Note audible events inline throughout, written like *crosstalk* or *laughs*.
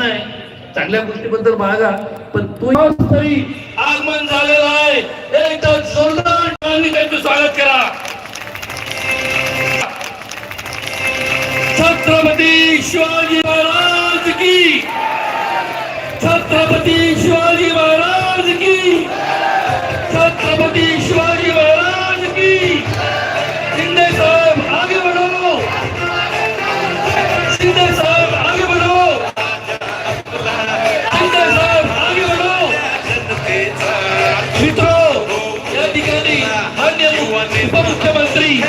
छान आहे. चांगल्या गोष्टीबद्दल मागा पण तो तरी आगमन झालेलं आहे. एकदम जोरदार त्यांचं स्वागत करा. छत्रपती शिवाजी महाराज की छत्रपती मंत्री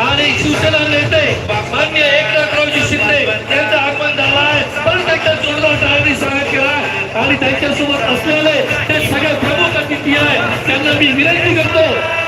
आणि सूचना नेते मान्य एकनाथरावजी शिंदे यांचं आगमन झालं आहे. पण त्यांच्या जोरदार टाळ्यांनी स्वागत केला आणि त्यांच्यासोबत असलेले ते सगळे प्रमुख अतिथी आहे त्यांना मी विनंती करतो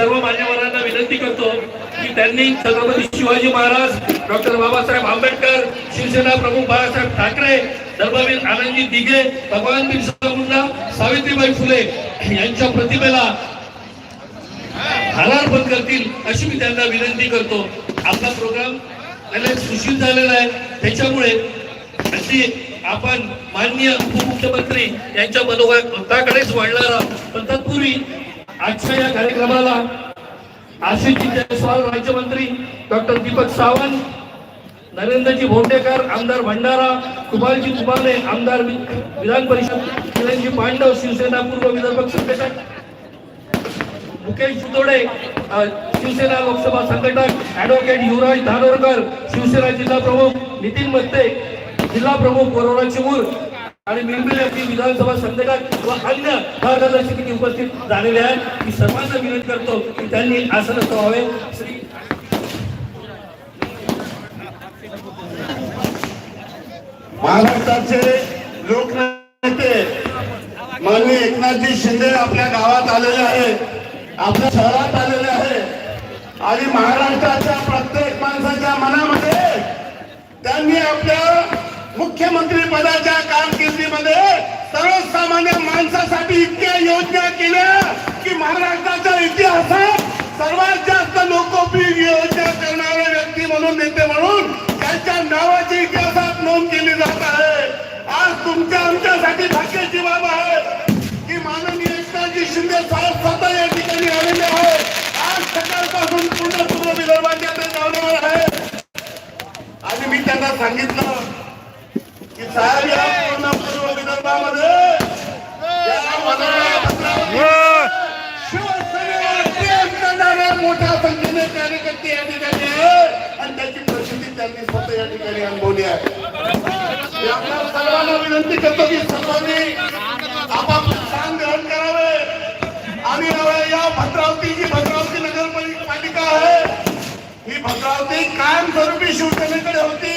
सर्व मान्यवरांना विनंती करतो की त्यांनी छत्रपती शिवाजी महाराज डॉक्टर बाबासाहेब आंबेडकर शिवसेना प्रमुख बाळासाहेब ठाकरे धर्मवीर आनंदजी दिघे भगवान बिरसा मुंडा सावित्रीबाई फुले यांच्या प्रतिमेला हालार्पण करतील अशी मी त्यांना विनंती करतो. आपला प्रोग्राम सुशील झालेला आहे. त्याच्यामुळे अशी आपण माननीय उपमुख्यमंत्री यांच्या मनोगताकडेच आहोत. पण तत्पूर्वी आजच्या या कार्यक्रमाला आशिषजी जयस्वाल राज्यमंत्री डॉक्टर दीपक सावंत नरेंद्रजी भोंडेकर आमदार भंडारा कुमारजी कुमारे आमदार विधान परिषद चिरंजी पांडव शिवसेना पूर्व विदर्भ संघटक मुकेश चितोडे शिवसेना लोकसभा संघटक ऍडव्होकेट युवराज धानोरकर शिवसेना जिल्हा प्रमुख नितीन मत्ते जिल्हा प्रमुख वरोरा चिमूर आणि मिळमिळ विधानसभा संध्याकाळ व अन्य मार्गदर्शक तिथे उपस्थित झालेले आहेत. मी सर्वांना विनंती करतो की त्यांनी आसनस्थ व्हावे श्री महाराष्ट्राचे लोकनेते माननीय एकनाथजी शिंदे आपल्या गावात आलेले आहे आपल्या शहरात आलेले आहे आणि महाराष्ट्राच्या प्रत्येक माणसाच्या मनामध्ये त्यांनी आपल्या मुख्यमंत्री पदाच्या काम कार्यकर्ते या ठिकाणी. आहेत आणि त्याची प्रसिद्धी त्यांनी स्वतः या ठिकाणी अनुभवली आहे. आपल्या सर्वांना विनंती करतो की सर्वांनी आपापलं स्थान ग्रहण करावे. आणि या भद्रावती जी भद्रावती नगरपालिका आहे ही भद्रावती कायमस्वरूपी शिवसेनेकडे होती.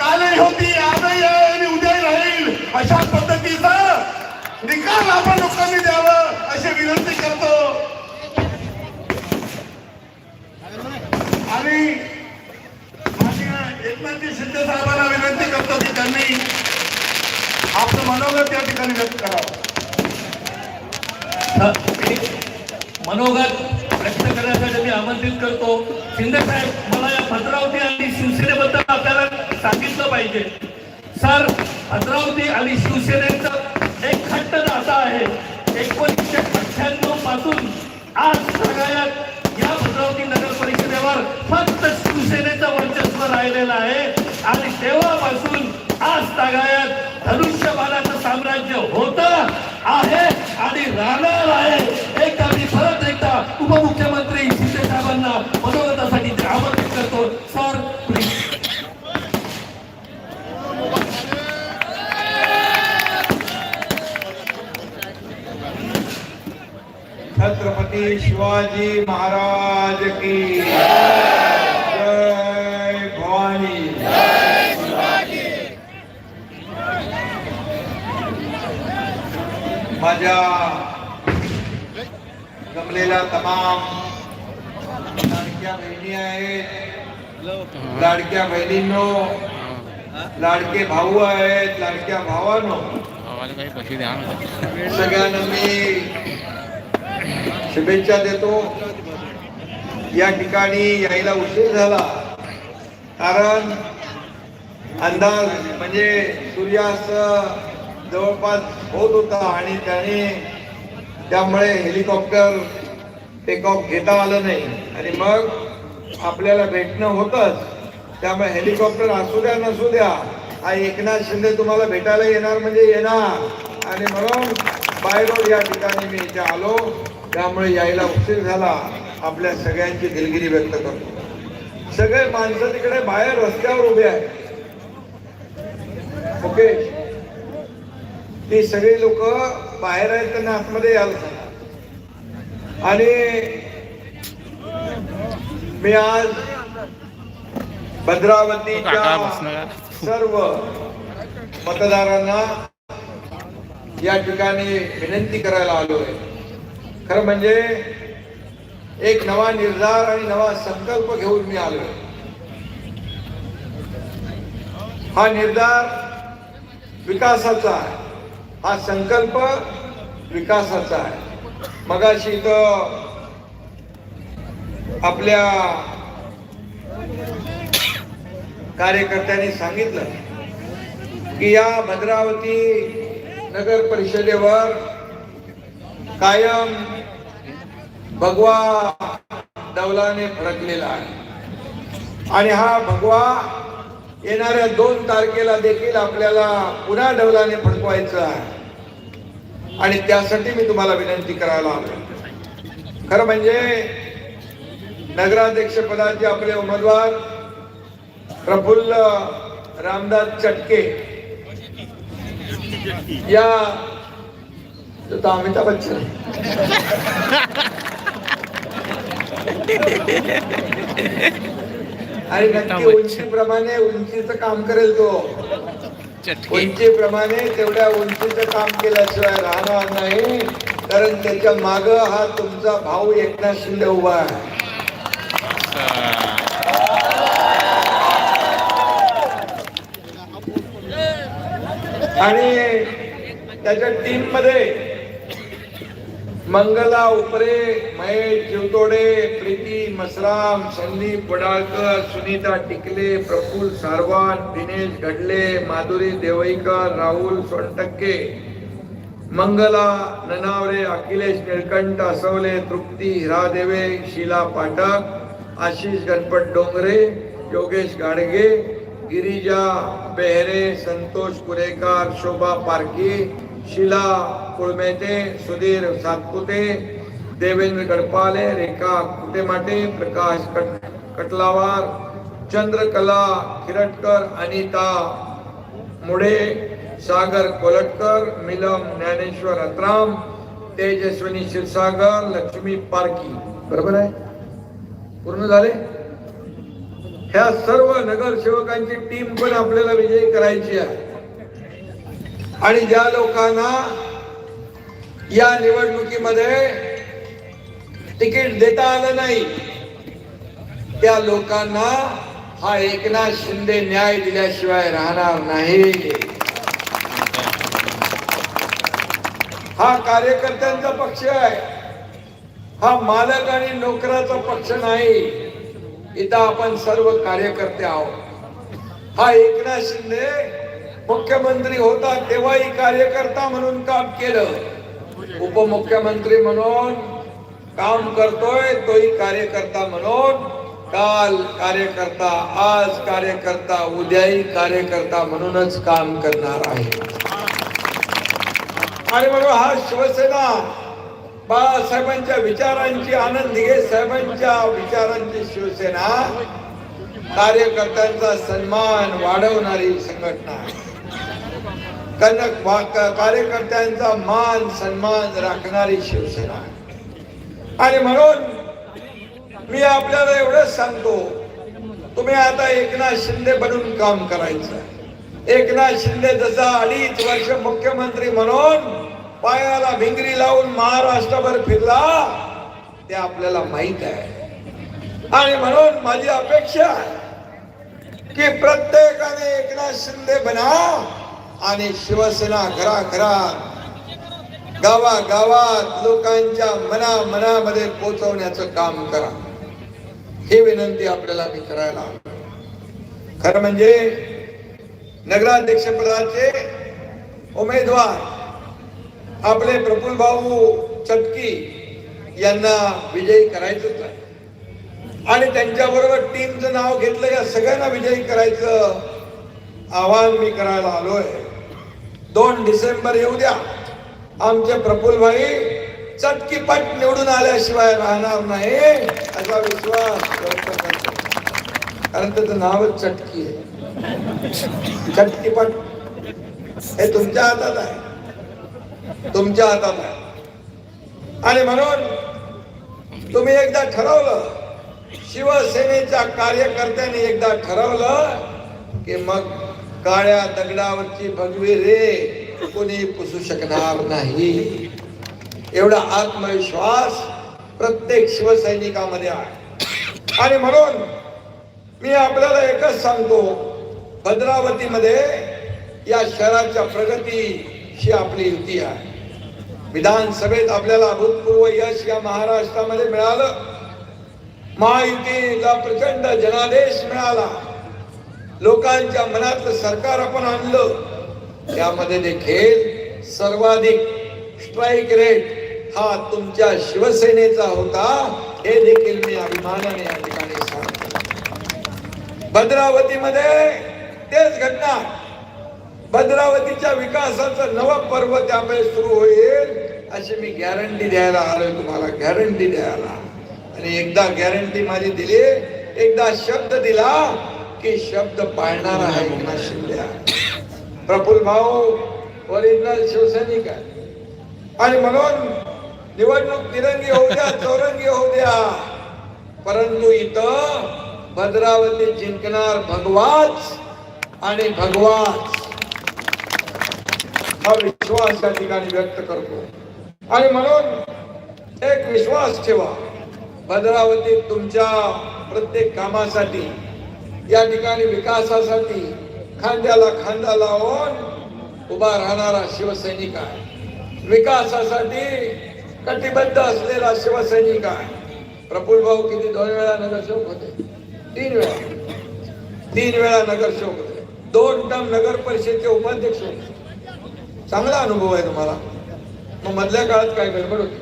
कालही होती आजही आहे आणि उद्याही राहील. अशा पद्धतीचा निकाल आपण लोकांनी द्यावं अशी विनंती करतो. आणि माननीय एकनाथजी शिंदे साहेबांना विनंती करतो की त्यांनी आपलं मनोगत या ठिकाणी व्यक्त करावं. मनोगत व्यक्त करण्यासाठी मी आमंत्रित करतो. शिंदे साहेब मला या भद्रावती आणि शिवसेनेबद्दल आपल्याला सांगितलं पाहिजे. सर भद्रावती आणि शिवसेनेचं एक खट्ट नातं आहे. एकोणीसशे अठ्ठ्याण्णवपासून आज सगळ्यात या भद्रावती नगर परिषदेवर फक्त शिवसेनेचं वर्चस्व राहिलेलं आहे. आणि तेव्हापासून आज तागायत धनुष्यबाणाचं साम्राज्य होत आहे आणि राहणार आहे. एकदा मी परत एकदा उपमुख्यमंत्री शिंदे साहेबांना मनोगतासाठी ते आमंत्रित करतो सर प्लीज छत्रपती शिवाजी महाराज की जय भवानी। माझ्या जमलेल्या तमाम लाडक्या बहिणी आहेत. लाडक्या बहिणींनो लाडके भाऊ आहेत लाडक्या भावांनो. सगळ्यांना मी शुभेच्छा देतो. या ठिकाणी यायला उशीर झाला. कारण अंदाज म्हणजे सूर्यास्त जवळपास होत होता आणि त्याने त्यामुळे हेलिकॉप्टर टेक ऑफ घेता आलं नाही. आणि मग आपल्याला भेटणं होतच. त्यामुळे हेलिकॉप्टर असू द्या नसू द्या हा एकनाथ शिंदे तुम्हाला भेटायला येणार म्हणजे येणार. आणि म्हणून बाय रोड या ठिकाणी मी इथे आलो. त्यामुळे यायला उशीर झाला आपल्या सगळ्यांची दिलगिरी व्यक्त करतो सगळे माणसं तिकडे बाहेर रस्त्यावर उभे आहेत ओके ती सगळी लोक बाहेर आहेत त्यांना आतमध्ये यायला सांगा. आणि मी आज भद्रावतीच्या. सर्व मतदारांना या ठिकाणी विनंती करायला आलोय खरं म्हणजे एक नवा निर्धार आणि नवा संकल्प घेऊन मी आलो हा निर्धार विकासाचा आहे. हा संकल्प विकासाचा आहे. मगाशी इथं आपल्या कार्यकर्त्यांनी सांगितलं की या भद्रावती नगर परिषदेवर कायम भगवा डवलाने फडकलेला आहे. आणि हा भगवा येणाऱ्या दोन तारखेला देखील आपल्याला पुन्हा डौलाने फडकवायचा आहे. आणि त्यासाठी मी तुम्हाला विनंती करायला आलो खरं म्हणजे नगराध्यक्ष पदाचे आपले उमेदवार प्रफुल्ल रामदास चटके या तो अमिताभ बच्चन आणि नक्की उंचीप्रमाणे उंचीचं काम करेल तो चटके उंचीप्रमाणे तेवढ्या उंचीचं काम केल्याशिवाय राहणार नाही कारण त्याच्या माग हा तुमचा भाऊ एकनाथ शिंदे उभा आहे आणि त्याच्या टीममध्ये मंगला उपरे महेश जीवतोडे प्रीती मसराम संदीप वडाळकर सुनीता टिकले प्रफुल सारवान दिनेश घडले माधुरी देवईकर राहुल सोनटक्के मंगला ननावरे अखिलेश निळकंठ असवले तृप्ती हिरादेवे शीला पाठक आशिष गणपत डोंगरे योगेश गाडगे गिरिजा बेहरे संतोष कुरेकर शोभा पारखी शिला कुळमेते सुधीर सातपुते देवेंद्र गडपाले रेखा कुटेमाटे प्रकाश कट कटलावार चंद्रकला खिरटकर अनिता मुडे सागर कोलटकर मिलम ज्ञानेश्वर अत्राम तेजस्विनी क्षीरसागर लक्ष्मी पारकी. बरोबर आहे? पूर्ण झाले? ह्या सर्व नगरसेवकांची टीम पण आपल्याला विजयी करायची आहे. आणि ज्या लोकांना या निवडणुकीमध्ये तिकीट देता आलं नाही त्या लोकांना हा एकनाथ शिंदे न्याय दिल्याशिवाय राहणार नाही. हा कार्यकर्त्यांचा पक्ष आहे. हा मालक आणि नोकराचा पक्ष नाही. इथं आपण सर्व कार्यकर्ते आहोत. हा एकनाथ शिंदे मुख्यमंत्री होता तेव्हाही कार्यकर्ता म्हणून काम केलं. उपमुख्यमंत्री म्हणून काम करतोय तोही कार्यकर्ता म्हणून. काल कार्यकर्ता आज कार्यकर्ता उद्याही कार्यकर्ता म्हणूनच काम करणार आहे. आणि म्हणून हा शिवसेना बाळासाहेबांच्या विचारांची आनंद दिघे साहेबांच्या विचारांची शिवसेना कार्यकर्त्यांचा सन्मान वाढवणारी संघटना आहे. कार्यकर्त्यांचा मान सन्मान राखणारी शिवसेना. आणि म्हणून मी आपल्याला एवढंच सांगतो तुम्ही आता एकनाथ शिंदे बनून काम करायचं. एकनाथ शिंदे जसा अडीच वर्ष मुख्यमंत्री म्हणून पायाला भिंगरी लावून महाराष्ट्रभर फिरला ते आपल्याला माहीत आहे. आणि म्हणून माझी अपेक्षा आहे की प्रत्येकाने एकनाथ शिंदे बना आणि शिवसेना घराघरात गावागावात लोकांच्या मना मनामध्ये पोचवण्याचं काम करा. ही विनंती आपल्याला मी करायला हवी. खरं म्हणजे नगराध्यक्ष पदाचे उमेदवार आपले प्रफुल भाऊ चटकी यांना विजयी करायचंच आहे. आणि त्यांच्याबरोबर टीमचं नाव घेतलं या सगळ्यांना विजयी करायचं आवाहन मी करायला आलोय. दोन डिसेंबर येऊ द्या. आमचे प्रफुल भाई चटकीपट निवडून आल्याशिवाय राहणार नाही. असा विश्वास कारण त्याचं नावच चटकी आहे. चटकीपट हे तुमच्या हातात आहे. तुमच्या हातात आहे. आणि म्हणून तुम्ही एकदा ठरवलं शिवसेनेच्या कार्यकर्त्यांनी एकदा ठरवलं की मग काळ्या दगडावरची भगवी रे कोणी पुसू शकणार नाही. एवढा आत्मविश्वास प्रत्येक शिवसैनिकामध्ये आहे. आणि म्हणून मी आपल्याला एकच सांगतो भद्रावतीमध्ये या शहराच्या प्रगतीशी आपली युती आहे. विधानसभेत आपल्याला अभूतपूर्व यश या महाराष्ट्रामध्ये मिळालं. महायुतीला प्रचंड जनादेश मिळाला. लोकांच्या मनातलं सरकार आपण आणलं त्यामध्ये देखील सर्वाधिक स्ट्राईक रेट हा तुमच्या शिवसेनेचा होता हे देखील मी अभिमानाने या ठिकाणी सांगतो. भद्रावतीमध्ये तेच घडणार भद्रावतीच्या विकासाचं नवं पर्व त्यामुळे सुरू होईल अशी मी गॅरंटी द्यायला आलोय तुम्हाला गॅरंटी द्यायला. आणि एकदा गॅरंटी माझी दिली एकदा शब्द दिला की शब्द पाळणार आहे एकनाथ शिंदे प्रफुल भाऊ ओरिजिनल शिवसैनिक आहे. आणि म्हणून निवडणूक तिरंगी होऊ द्या चौरंगी होऊ द्या. परंतु इथं भद्रावती जिंकणार भगवाच आणि भगवाच. हा विश्वास या ठिकाणी व्यक्त करतो. आणि म्हणून एक विश्वास ठेवा. भद्रावतीत तुमच्या प्रत्येक कामासाठी या ठिकाणी विकासासाठी खांद्याला खांदा लावून उभा राहणारा शिवसैनिक आहे. विकासासाठी कटिबद्ध असलेला शिवसैनिक आहे. प्रफुल्ल भाऊ किती दोन वेळा नगरसेवक होते? तीन वेळा. तीन वेळा नगरसेवक होते. दोन टर्म नगर परिषदेचे उपाध्यक्ष होते. चांगला अनुभव आहे तुम्हाला. मग मधल्या काळात काय गडबड होती?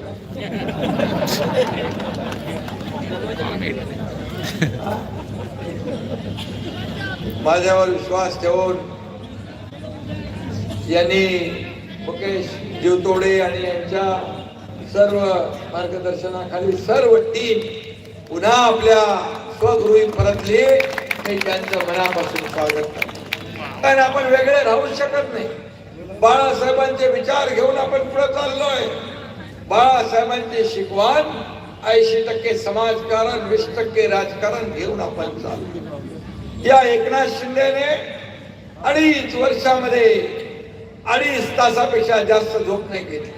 *laughs* का? माझ्यावर विश्वास ठेवून यांनी मुकेश जीवतोडे आणि यांच्या सर्व मार्गदर्शनाखाली सर्व टीम पुन्हा आपल्या स्वगृही परतली हे त्यांचं मनापासून स्वागत करतो. कारण आपण वेगळे राहू शकत नाही. बाळासाहेबांचे विचार घेऊन आपण पुढे चाललोय. बाळासाहेबांचे शिकवण ऐंशी टक्के समाजकारण वीस टक्के राजकारण घेऊन आपण चाललो या एकनाथ शिंदेने अडीच वर्षामध्ये अडीच तासापेक्षा जास्त झोप नाही घेतली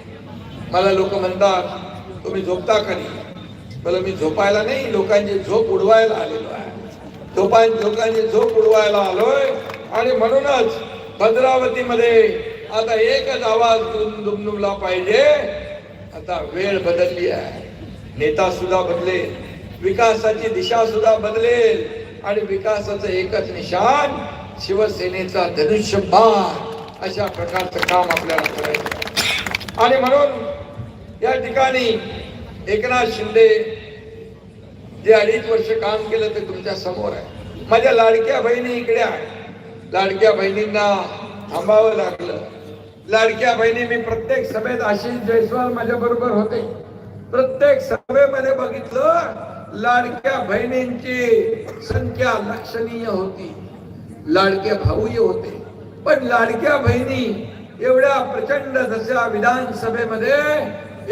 मला लोक म्हणतात तुम्ही झोपता का नाही? मला मी झोपायला नाही लोकांची झोप उडवायला आलेलो आहे. झोपां लोकांची झोप उडवायला आलोय आणि म्हणूनच भद्रावतीमध्ये आता एकच आवाज दुमदुमला पाहिजे. आता वेळ बदलली आहे. नेता सुद्धा बदलेल. विकासाची दिशा सुद्धा बदलेल. आणि विकासाचं एकच निशान शिवसेनेचा धनुष्यबाण अशा प्रकारचं काम आपल्याला करायचं. आणि म्हणून या ठिकाणी एकनाथ शिंदे जे अडीच वर्ष काम केलं ते तुमच्यासमोर आहे. माझ्या लाडक्या बहिणी इकडे आहे. लाडक्या बहिणींना थांबावं लागलं. लाडक्या बहिणी मी प्रत्येक सभेत आशिष जयस्वाल माझ्या बरोबर होते. प्रत्येक सभेमध्ये बघितलं लाडक्या बहिणींची संख्या लक्षणीय होती. लाडके भाऊही होते. पण लाडक्या बहिणी एवढ्या प्रचंड जशा विधानसभेमध्ये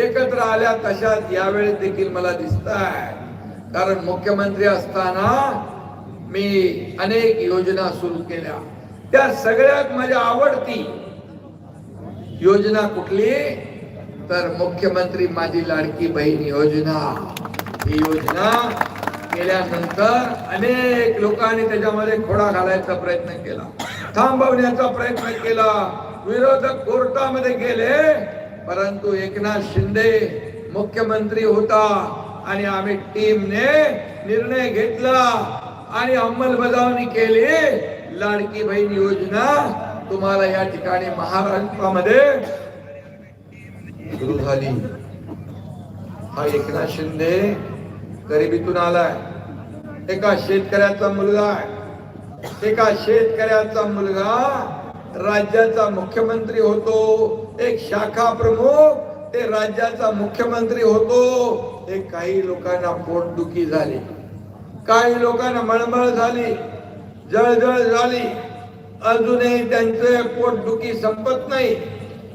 एकत्र आल्या तशाच यावेळेस देखील मला दिसत आहे कारण मुख्यमंत्री असताना मी अनेक योजना सुरू केल्या. त्या सगळ्यात माझ्या आवडती योजना कुठली? तर मुख्यमंत्री माझी लाडकी बहीण योजना. ही योजना केल्यानंतर अनेक लोकांनी त्याच्यामध्ये खोडा घालायचा प्रयत्न केला थांबवण्याचा प्रयत्न केला. विरोधक कोर्टामध्ये गेले परंतु एकनाथ शिंदे मुख्यमंत्री होता आणि आम्ही टीमने निर्णय घेतला आणि अंमलबजावणी केली. लाडकी बहीण योजना तुम्हाला या ठिकाणी महाराष्ट्रामध्ये सुरू झाली. हा एकनाथ शिंदे गरिबीतून आलाय. एका शेतकऱ्याचा मुलगा आहे. एका शेतकऱ्याचा मुलगा राज्याचा मुख्यमंत्री होतो. एक शाखा प्रमुख ते राज्याचा मुख्यमंत्री होतो. हे काही लोकांना पोटदुखी झाली. काही लोकांना मळमळ झाली. जळजळ झाली. अजूनही त्यांचे पोटदुखी संपत नाही.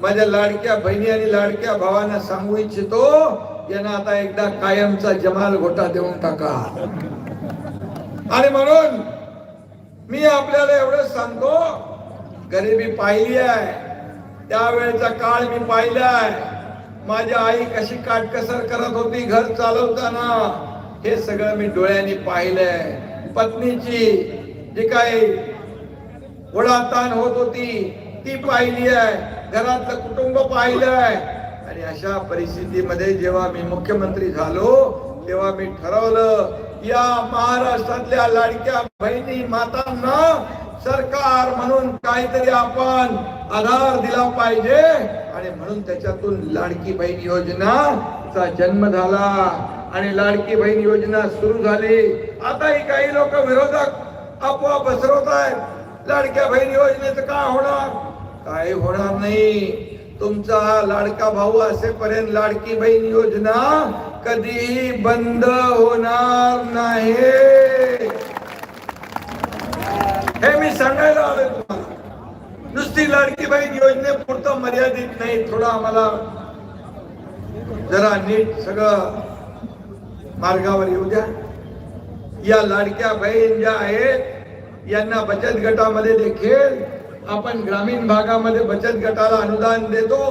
माझ्या लाडक्या बहिणी आणि लाडक्या भावांना सांगू इच्छितो यांना आता एकदा कायमचा जमाल घोटा देऊन टाका. आणि म्हणून मी आपल्याला एवढं सांगतो गरिबी पाहिली आहे. त्यावेळेचा काळ मी पाहिलाय माझी आई कशी काटकसर करत होती घर चालवताना हे सगळं मी डोळ्यांनी पाहिलंय. पत्नीची जी काही ओढाताण होत होती ती पाहिली आहे. घरातलं कुटुंब पाहिलंय अशा परिस्थितीमध्ये जेव्हा मी मुख्यमंत्री झालो तेव्हा मी ठरवलं या महाराष्ट्रातल्या लाडक्या बहिणी मातांना सरकार म्हणून काहीतरी आपण आधार दिला पाहिजे. आणि म्हणून त्याच्यातून लाडकी बहीण योजनाचा जन्म झाला. आणि लाडकी बहीण योजना सुरू झाली. आताही काही लोक विरोधक आपोआप पसरवत आहेत. लाडक्या बहीण योजनेचं काय होणार? काही होणार नाही. तुमचा हा लाडका भाऊ असेपर्यंत लाडकी बहीण योजना कधीही बंद होणार नाही. हे मी सांगायला आलोय तुम्हाला. नुसती लाडकी बहीण योजनेपुरतं मर्यादित नाही थोडं आम्हाला जरा नीट सगळं मार्गावर येऊ द्या. या लाडक्या बहीण ज्या आहेत यांना बचत गटामध्ये देखील आपण ग्रामीण भागामध्ये बचत गटाला अनुदान देतो.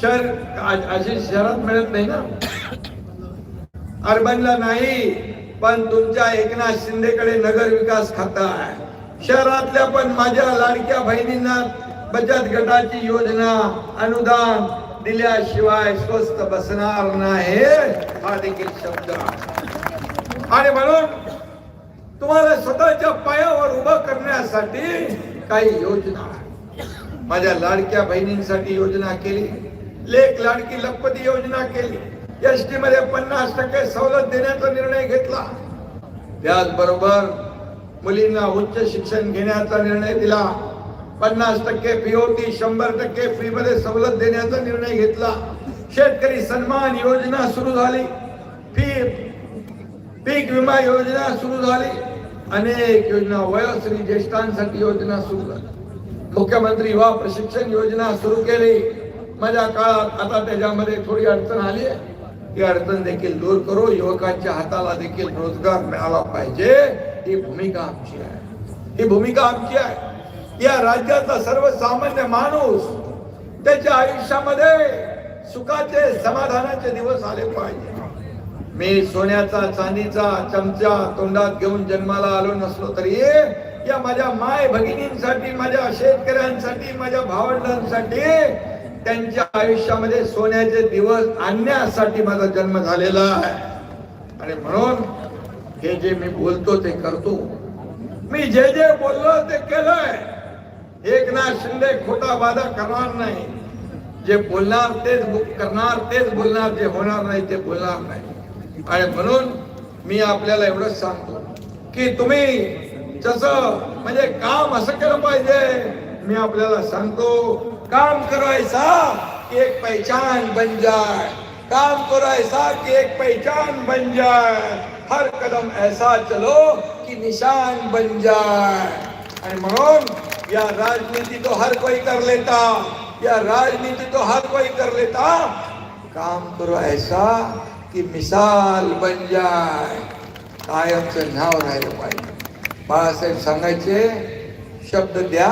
शहर अशी शहरात मिळत नाही ना. अर्बनला नाही पण तुमच्या एकनाथ शिंदेकडे नगर विकास खातं आहे. शहरातल्या पण माझ्या लाडक्या बहिणींना बचत गटाची योजना अनुदान दिल्याशिवाय स्वस्त बसणार नाही. हा देखील शब्द आणि म्हणून तुम्हाला स्वतःच्या पायावर उभं करण्यासाठी काही योजना. माझ्या लाडक्या बहिणींसाठी योजना केली. लेख लाडकी लखपती योजना केली. एस टी मध्ये पन्नास टक्के सवलत देण्याचा निर्णय घेतला. त्याचबरोबर मुलींना उच्च शिक्षण घेण्याचा निर्णय दिला. पन्नास टक्के पीओटी शंभर टक्के फी मध्ये सवलत देण्याचा निर्णय घेतला. शेतकरी सन्मान योजना सुरू झाली. फी पीक विमा योजना सुरू झाली. अनेक योजना वयोश्री ज्येष्ठांसाठी योजना सुरू झाली मुख्यमंत्री युवा प्रशिक्षण योजना सुरू केली. माझ्या काळात आता त्याच्यामध्ये थोडी अडचण आली आहे. ती अडचण देखील दूर करू. युवकांच्या हाताला देखील रोजगार मिळाला पाहिजे. ही भूमिका आमची आहे. ही भूमिका आमची आहे. या राज्याचा सर्वसामान्य माणूस त्याच्या आयुष्यामध्ये सुखाचे समाधानाचे दिवस आले पाहिजे. मी सोन्याचा चांदीचा चमचा तोंडात घेऊन जन्माला आलो नसलो तरी या माझ्या माय भगिनींसाठी माझ्या शेतकऱ्यांसाठी माझ्या भावंडांसाठी त्यांच्या आयुष्यामध्ये सोन्याचे दिवस आणण्यासाठी माझा जन्म झालेला आहे. आणि म्हणून हे जे मी बोलतो ते करतो. मी जे जे बोललो ते केलंय. एकनाथ शिंदे खोटा वादा करणार नाही. जे बोलणार तेच करणार तेच बोलणार जे होणार नाही ते बोलणार नाही. आणि म्हणून मी आपल्याला एवढंच सांगतो की तुम्ही जसं म्हणजे काम असं केलं पाहिजे मी आपल्याला सांगतो काम करायचा की एक पहचान बन जाए काम करायचा की एक पहचान बन जाए हर कदम ऐसा चलो की निशान बन जाए आणि म्हणून या राजनीति तो हर कोई कर लेता या राजनीति तो हर कोई कर लेता. काम करो ऐसा की मिसाल बन जाय. कायमचं नाव राहिलं पाहिजे. बाळासाहेब सांगायचे शब्द द्या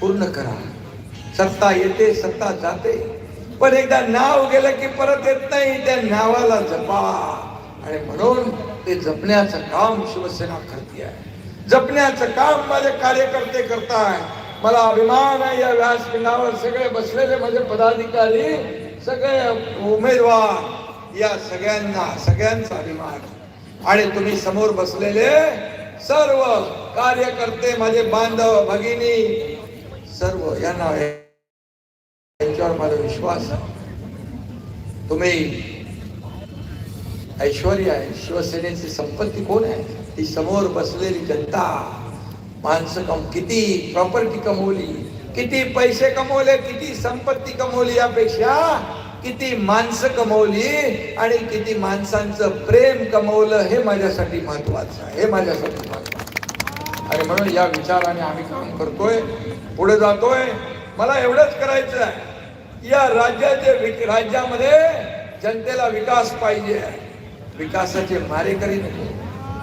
पूर्ण करा. सत्ता येते सत्ता जाते. पण एकदा नाव गेलं की परत येत नाही त्या नावाला जपा. आणि म्हणून ते जपण्याचं काम शिवसेना करते आहे. जपण्याचं काम माझे कार्यकर्ते करताय. मला अभिमान आहे या व्यासपीठावर. सगळे बसलेले माझे पदाधिकारी सगळे उमेदवार. या सगळ्यांना, सगळ्यांचा अभिमान. आणि तुम्ही समोर बसलेले सर्व कार्यकर्ते, माझे बांधव, भगिनी, सर्व यांना यांच्यावर माझा विश्वास तुम्ही ऐश्वर्य आहे, शिवसेनेची संपत्ती कोण आहे? ती समोर बसलेली जनता, माणसं कम, किती प्रॉपर्टी कमवली, किती पैसे कमवले, किती संपत्ती कमवली यापेक्षा किती माणसं कमवली आणि किती माणसांचं प्रेम कमवलं हे माझ्यासाठी महत्वाचं आहे. हे माझ्यासाठी महत्वाचं आणि म्हणून या विचाराने आम्ही काम करतोय पुढे जातोय. मला एवढंच करायचं आहे. या राज्याचे राज्यामध्ये जनतेला विकास पाहिजे. विकासाचे मारेकरी नको.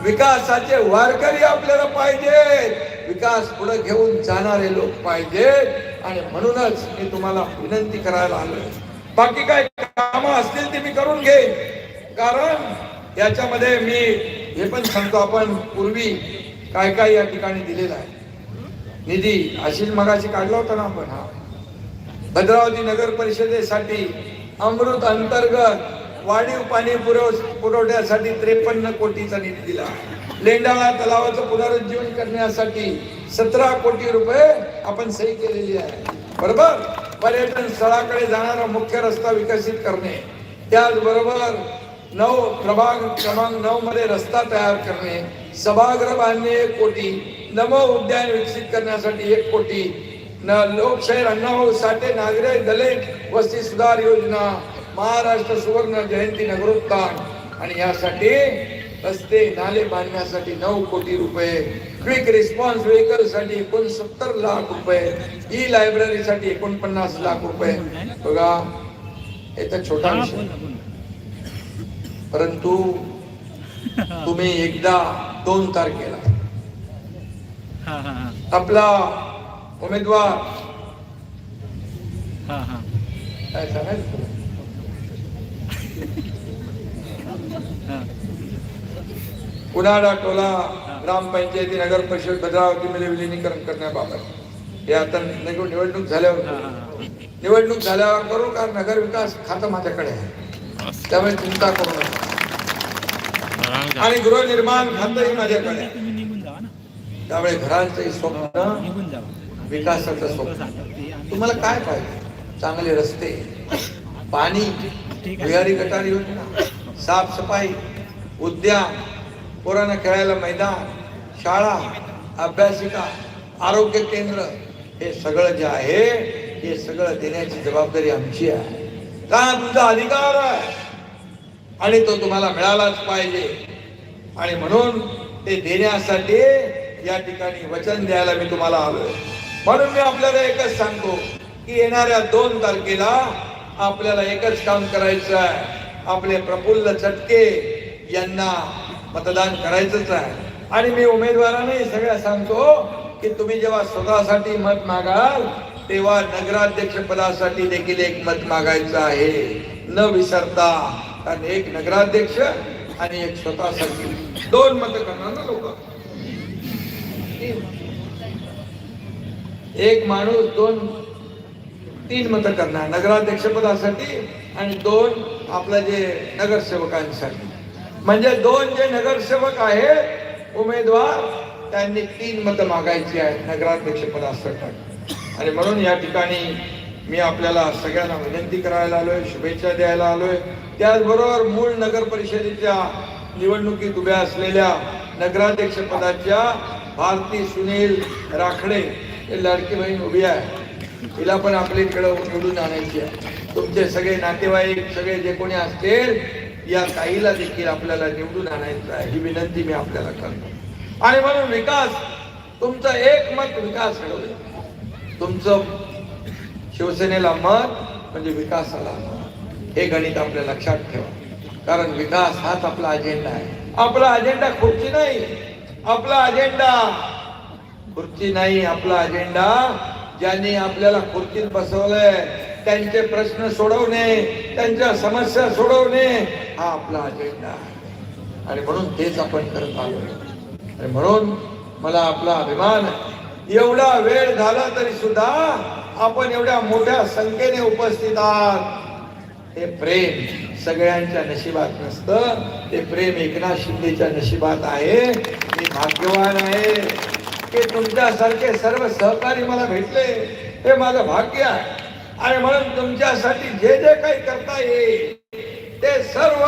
विकासाचे वारकरी आपल्याला पाहिजे. विकास पुढे घेऊन जाणारे लोक पाहिजेत आणि म्हणूनच मी तुम्हाला विनंती करायला आलोय. बाकी काय कामं असतील ते मी करून घेईन. कारण याच्यामध्ये मी हे पण सांगतो आपण पूर्वी काय काय या ठिकाणी दिलेलं आहे. निधी आशिष मगाशी काढला होता ना आपण हा. भद्रावती नगर परिषदेसाठी अमृत अंतर्गत वाढीव पाणी पुरव पुरवठ्यासाठी त्रेपन्न कोटीचा निधी दिला. लेंडाळा तलावाचं पुनरुज्जीवन करण्यासाठी सतरा कोटी रुपये आपण सही केलेली आहे. बरोबर? पर्यटन स्थळाकडे जाणारा मुख्य रस्ता विकसित करणे त्याचबरोबर नऊ प्रभाग क्रमांक नऊ मध्ये रस्ता तयार करणे सभागृह बांधणे एक कोटी नव उद्यान विकसित करण्यासाठी एक कोटी न लोकशाहीर अण्णाभाऊ साठे नागरे दलित वस्ती सुधार योजना महाराष्ट्र सुवर्ण जयंती नगरोत्थान. आणि यासाठी रस्ते नाले बांधण्यासाठी नऊ कोटी रुपये. क्विक रिस्पॉन्स व्हेकलसाठी एकोणसत्तर लाख रुपये. ई लायब्ररीसाठी एकोणपन्नास लाख रुपये. बघा हे तर छोटा विषय. परंतु तुम्ही एकदा दोन तारखेला आपला उमेदवार हा हा. काय सांगायचं उन्हाळा टोला ग्रामपंचायती नगर परिषद भद्रावतीमध्ये विलिनीकरण करण्याबाबत. हे आता निवड- निवडणूक झाल्यावर. निवडणूक झाल्यावर करू का नगर विकास खातं माझ्याकडे आहे? त्यामुळे चिंता करू नका. आणि गृहनिर्माण खातंही माझ्याकडे त्यामुळे घरांचंही स्वप्न विकासाचं स्वप्न. तुम्हाला काय पाहिजे? चांगले रस्ते पाणी भुयारी गटार योजना साफसफाई उद्यान पोरांना खेळायला मैदान शाळा अभ्यासिका आरोग्य केंद्र हे सगळं जे आहे हे सगळं देण्याची जबाबदारी आमची आहे. का तुमचा अधिकार आहे? आणि तो तुम्हाला मिळालाच पाहिजे. आणि म्हणून ते देण्यासाठी या ठिकाणी वचन द्यायला मी तुम्हाला आलोय. म्हणून मी आपल्याला एकच सांगतो की येणाऱ्या दोन तारखेला आपल्याला एकच काम करायचं आहे. आपले प्रफुल्ल चटके यांना मतदान करायचंच आहे. आणि मी उमेदवारांनाही सगळ्या सांगतो की तुम्ही जेव्हा स्वतःसाठी मत मागाल तेव्हा नगराध्यक्ष पदासाठी देखील एक मत मागायचं आहे. न विसरता. कारण एक नगराध्यक्ष आणि एक स्वतःसाठी. दोन मत करणार ना लोक? एक माणूस दोन तीन मत करणार नगराध्यक्ष पदासाठी आणि दोन आपलं जे नगरसेवकांसाठी. म्हणजे दोन जे नगरसेवक आहेत उमेदवार त्यांनी तीन मतं मागायची आहेत. नगराध्यक्ष पदासाठी आणि म्हणून या ठिकाणी मी आपल्याला सगळ्यांना विनंती करायला आलोय शुभेच्छा द्यायला आलोय. त्याचबरोबर मूळ नगर परिषदेच्या निवडणुकीत उभ्या असलेल्या नगराध्यक्ष पदाच्या भारती सुनील राखडे हे लाडकी बहीण उभी आहे. तिला पण आपल्याकडे निवडून आणायची आहे. तुमचे सगळे नातेवाईक सगळे जे कोणी असतील या काहीला देखील आपल्याला निवडून आणायचं आहे ही विनंती मी आपल्याला करतो. आणि म्हणून विकास तुमचं एक मत विकास घडवले तुमचं शिवसेनेला मत म्हणजे विकासाला हे गणित आपल्या लक्षात ठेवा. कारण विकास हाच आपला अजेंडा आहे. आपला अजेंडा खुर्ची नाही. आपला अजेंडा खुर्ची नाही आपला अजेंडा ज्यांनी आपल्याला खुर्चीत बसवलंय. त्यांचे प्रश्न सोडवणे त्यांच्या समस्या सोडवणे हा आपला अजेंडा आहे. आणि म्हणून तेच आपण करत आलो. आणि म्हणून मला आपला अभिमान एवढा वेळ झाला तरी सुद्धा आपण एवढ्या मोठ्या संख्येने उपस्थित आहात. हे प्रेम सगळ्यांच्या नशिबात नसतं. ते प्रेम एकनाथ शिंदेच्या नशिबात आहे. मी भाग्यवान आहे. की तुमच्यासारखे सर्व सहकारी मला भेटले. हे माझं भाग्य आहे. आणि म्हणून तुमच्यासाठी जे जे काही करता येईल ते सर्व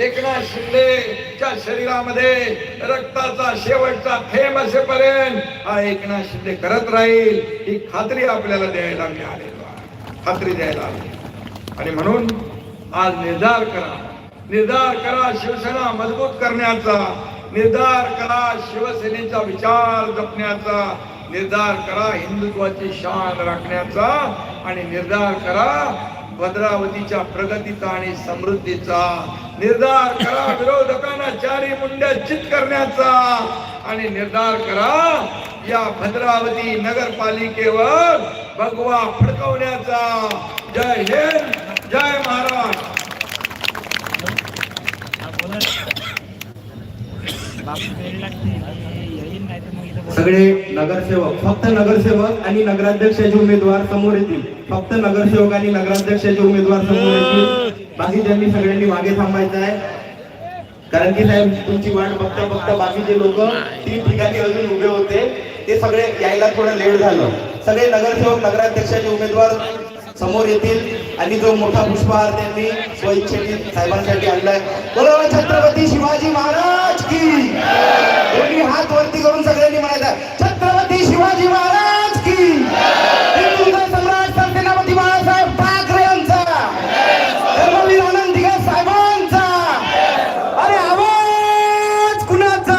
एकनाथ शिंदेच्या शरीरामध्ये रक्ताचा शेवटचा थेंब असेपर्यंत हा एकनाथ शिंदे करत राहील ही खात्री आपल्याला द्यायला मिळालेली खात्री द्यायला आली. आणि म्हणून आज निर्धार करा. निर्धार करा शिवसेना मजबूत करण्याचा. निर्धार करा शिवसेनेचा विचार जपण्याचा. निर्धार करा हिंदुत्वाची शान राखण्याचा आणि निर्धार करा भद्रावतीच्या प्रगतीचा आणि समृद्धीचा. निर्धार करा विरोधकांना चारी मुंड्या चित करण्याचा आणि निर्धार करा या भद्रावती नगरपालिकेवर भगवा फडकवण्याचा. जय हिंद जय महाराज सगळे नगरसेवक फक्त नगरसेवक आणि नगराध्यक्षाचे उमेदवार समोर येतील. फक्त नगरसेवक आणि नगराध्यक्षाचे उमेदवार समोर येतील. बाकीच्यांनी सगळ्यांनी मागे थांबायचं आहे कारण की साहेब तुमची वाट बघता बघता बाकीचे लोक तीन ठिकाणी अजून उभे होते ते सगळे यायला थोडं लेट झालं. सगळे नगरसेवक नगराध्यक्षाचे उमेदवार समोर येतील. आणि जो मोठा पुष्पहार त्यांनी स्वइच्छेने साहेबांसाठी आणलाय. बरोबर छत्रपती शिवाजी महाराज की. दोन्ही हात वरती करून सगळ्यांनी म्हणायचं छत्रपती शिवाजी महाराज की हिंदूचा सम्राट संतनापती बाळासाहेब ठाकरे यांचा धर्मवीर आनंद दिघे साहेबांचा अरे आवाज कुणाचा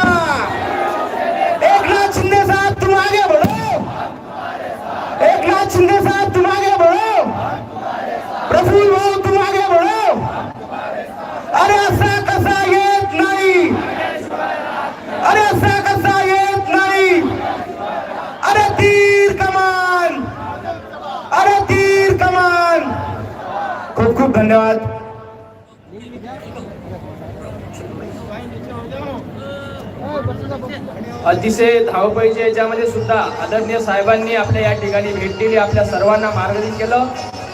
एकनाथ शिंदे साहेब तुम आगे बढ़ो एकनाथ शिंदे साहेब तुम आगे बढ़ो प्रफुल्ल भाऊ तुम आगे बढ़ो अरे असा कसा येत नाही अरे असा कसा येत नाही अरे तीर कमान अरे तीर कमान खूप खूप धन्यवाद अतिशय धावपळीच्या याच्यामध्ये सुद्धा आदरणीय साहेबांनी आपल्या या ठिकाणी भेट दिली आपल्या सर्वांना मार्गदर्शन केलं.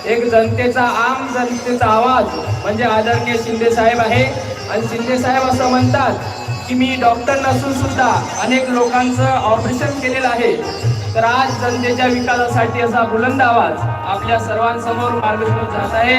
एक जनतेचा आम जनतेचा आवाज म्हणजे आदरणीय शिंदे साहेब आहे. आणि शिंदे साहेब असं म्हणतात की मी डॉक्टर नसून सुद्धा अनेक लोकांचं ऑपरेशन केलेलं आहे. तर आज जनतेच्या विकासासाठी असा बुलंद आवाज आपल्या सर्वांसमोर मार्गदर्शन जात आहे.